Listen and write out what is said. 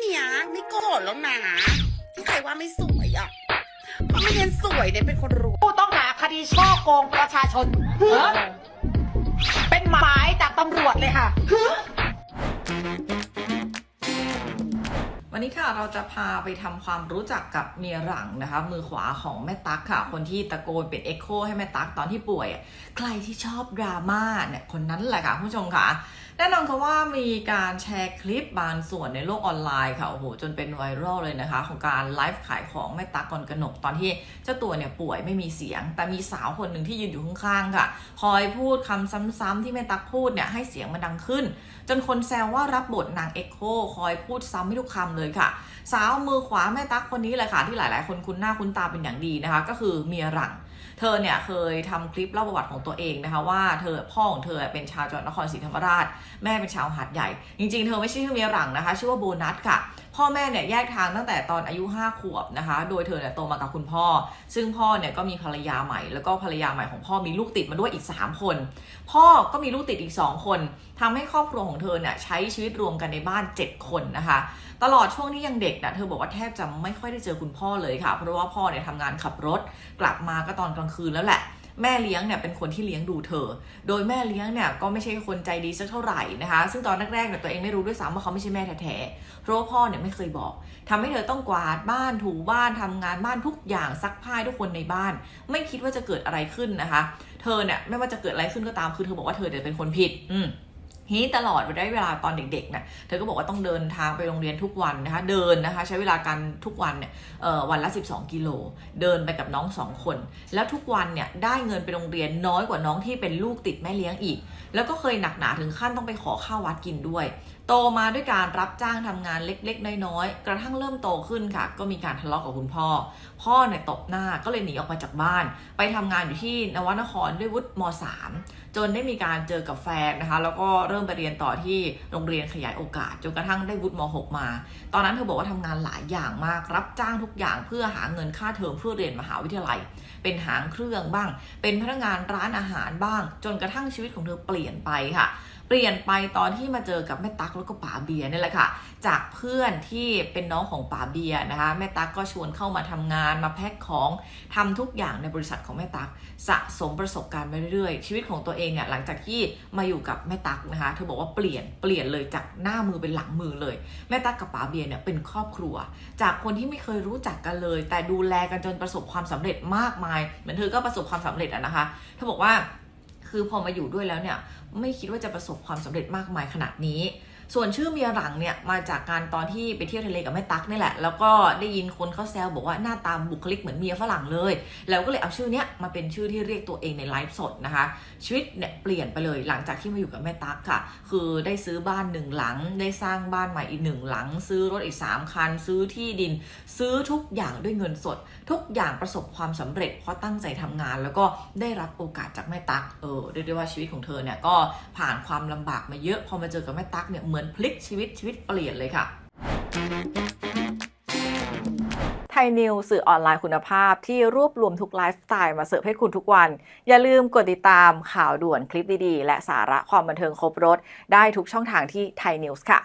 เนี้ยไม่โกรธแล้วนะที่ใครว่าไม่สวยอะเพราะไม่เรียนสวยเนี่ยเป็นคนรู้ผู้ต้องหาคดีช่อโกงประชาชนเออเป็นหมายจากตำรวจเลยค่ะ วันนี้ค่ะเราจะพาไปทำความรู้จักกับเมียหลังนะคะ มือขวาของแม่ตั๊กค่ะ คนที่ตะโกนเป็นเอ็กโคให้แม่ตั๊กตอนที่ป่วย ใครที่ชอบดราม่าเนี่ยคนนั้นแหละค่ะผู้ชมค่ะแน่นอนค่ะว่ามีการแชร์คลิปบางส่วนในโลกออนไลน์ค่ะโอ้โหจนเป็นไวรัลเลยนะคะ ของการไลฟ์ขายของแม่ตั๊กก่อนกนก ตอนที่เจ้าตัวเนี่ยป่วยไม่มีเสียง แต่มีสาวคนหนึ่งที่ยืนอยู่ข้างๆค่ะ คอยพูดคำซ้ำๆที่แม่ตั๊กพูดเนี่ยให้เสียงมันดังขึ้น จนคนแซวว่ารับบทนางเอ็กโคคอยพูดซ้ำให้ทุกคำเลยค่ะ สาวมือขวาแม่ตั๊กคนนี้เลยค่ะที่หลายๆ คนคุ้นหน้าคุ้นตาเป็นอย่างดีนะคะ ก็คือเมียหลังเธอเนี่ยเคยทำคลิปเล่าประวัติของตัวเองนะคะว่าเธอพ่อของเธอเป็นชาวจังหวัดนครศรีธรรมราช แม่เป็นชาวหาดใหญ่ จริง ๆ เธอไม่ใช่ชื่อเมียหลังนะคะ ชื่อว่าโบนัสค่ะ พ่อแม่เนี่ยแยกทางตั้งแต่ตอนอายุ 5 ขวบนะคะ โดยเธอเนี่ยโตมากับคุณพ่อ ซึ่งพ่อเนี่ยก็มีภรรยาใหม่ แล้วก็ภรรยาใหม่ของพ่อมีลูกติดมาด้วยอีก 3 คน พ่อก็มีลูกติดอีก 2 คนทำให้ครอบครัวของเธอเนี่ยใช้ชีวิตรวมกันในบ้าน 7 คนนะคะ ตลอดช่วงที่ยังเด็กนะเธอบอกว่าแทบจะไม่ค่อยได้เจอคุณพ่อเลยค่ะ เพราะว่าพ่อเนี่ยทำงานขับรถกลับมาก็ตอนกลางคืนแล้วแหละแม่เลี้ยงเนี่ยเป็นคนที่เลี้ยงดูเธอ โดยแม่เลี้ยงเนี่ยก็ไม่ใช่คนใจดีสักเท่าไหร่นะคะ ซึ่งตอนแรกๆเนี่ยตัวเองไม่รู้ด้วยซ้ำว่าเขาไม่ใช่แม่แท้ๆ เพราะว่าพ่อเนี่ยไม่เคยบอกทำให้เธอต้องกวาดบ้านถูบ้านทำงานบ้านทุกอย่างซักผ้าทุกคนในบ้าน ไม่คิดว่าจะเกิดอะไรขึ้นนะคะ เธอเนี่ยไม่ว่าจะเกิดอะไรขึ้นก็ตามคือเธอบอกว่าเธอเนี่ยเป็นคนผิด อืม ฮีตลอดไปได้เวลาตอนเด็กๆเนี่ยเธอก็บอกว่าต้องเดินทางไปโรงเรียนทุกวันนะคะเดินนะคะใช้เวลากันทุกวันเนี่ยวันละ 12 กิโล เดินไปกับน้องสองคน แล้วทุกวันเนี่ยได้เงินไปโรงเรียนน้อยกว่าน้องที่เป็นลูกติดแม่เลี้ยงอีก แล้วก็เคยหนักหนาถึงขั้นต้องไปขอข้าววัดกินด้วย โตมาด้วยการรับจ้างทำงานเล็กๆ น้อยๆ กระทั่งเริ่มโตขึ้นค่ะ ก็มีการทะเลาะกับคุณพ่อ พ่อเนี่ยตบหน้าก็เลยหนีออกมาจากบ้าน ไปทำงานอยู่ที่นวนครด้วยวุฒิม .3 จนได้มีการเจอกับแฟนนะคะ แล้วก็เริ่มไปเรียนต่อที่โรงเรียนขยายโอกาสจนกระทั่งได้วุฒิม .6 มา ตอนนั้นเธอบอกว่าทำงานหลายอย่างมาก รับจ้างทุกอย่างเพื่อหาเงินค่าเทอมเพื่อเรียนมหาวิทยาลัย เป็นหางเครื่องบ้าง เป็นพนักงานร้านอาหารบ้าง จนกระทั่งชีวิตของเธอเปลี่ยนไปค่ะ เปลี่ยนไปตอนที่มาเจอกับแม่ตั๊กแล้วก็ป๋าเบียร์นี่แหละค่ะ จากเพื่อนที่เป็นน้องของป๋าเบียร์นะคะ แม่ตั๊กก็ชวนเข้ามาทำงานมาแพ็คของทำทุกอย่างในบริษัทของแม่ตั๊กสะสมประสบการณ์ไปเรื่อยๆ ชีวิตของตัวเองเนี่ยหลังจากที่มาอยู่กับแม่ตั๊กนะคะเธอบอกว่าเปลี่ยนเปลี่ยนเลยจากหน้ามือเป็นหลังมือเลย แม่ตั๊กกับป๋าเบียร์เนี่ยเป็นครอบครัว จากคนที่ไม่เคยรู้จักกันเลย แต่ดูแลกันจนประสบความสำเร็จมากมาย เหมือนเธอก็ประสบความสำเร็จอะนะคะเธอบอกว่า คือพอมาอยู่ด้วยแล้วเนี่ย ไม่คิดว่าจะประสบความสำเร็จมากมายขนาดนี้ ส่วนชื่อเมียหลังเนี่ยมาจากการตอนที่ไปเที่ยวทะเลกับแม่ตั๊กนี่แหละ แล้วก็ได้ยินคนเขาแซวบอกว่าหน้าตามบุคลิกเหมือนเมียฝรั่งเลย แล้วก็เลยเอาชื่อเนี้ยมาเป็นชื่อที่เรียกตัวเองในไลฟ์สดนะคะ ชีวิตเนี่ยเปลี่ยนไปเลยหลังจากที่มาอยู่กับแม่ตั๊กค่ะ คือได้ซื้อบ้านหนึ่งหลัง ได้สร้างบ้านใหม่อีกหนึ่งหลัง ซื้อรถอีก3คัน ซื้อที่ดิน ซื้อทุกอย่างด้วยเงินสด ทุกอย่างประสบความสำเร็จเพราะตั้งใจทำงาน แล้วก็ได้รับโอกาสจากแม่ตั๊กเออเรียกได้ว่าชีวิตของเธอเนี่ยก็ผ่านความลำบากมาเยอะพอมาเจอกับแม่ตั๊กเนี่ยเหมือนพลิกชีวิตชีวิตเปลี่ยนเลยค่ะไทยนิวสื่อออนไลน์คุณภาพที่รวบรวมทุกไลฟ์สไตล์มาเสิร์ฟให้คุณทุกวัน อย่าลืมกดติดตามข่าวด่วนคลิปดีๆ และสาระความบันเทิงครบรถ ได้ทุกช่องทางที่ไทยนิวส์ค่ะ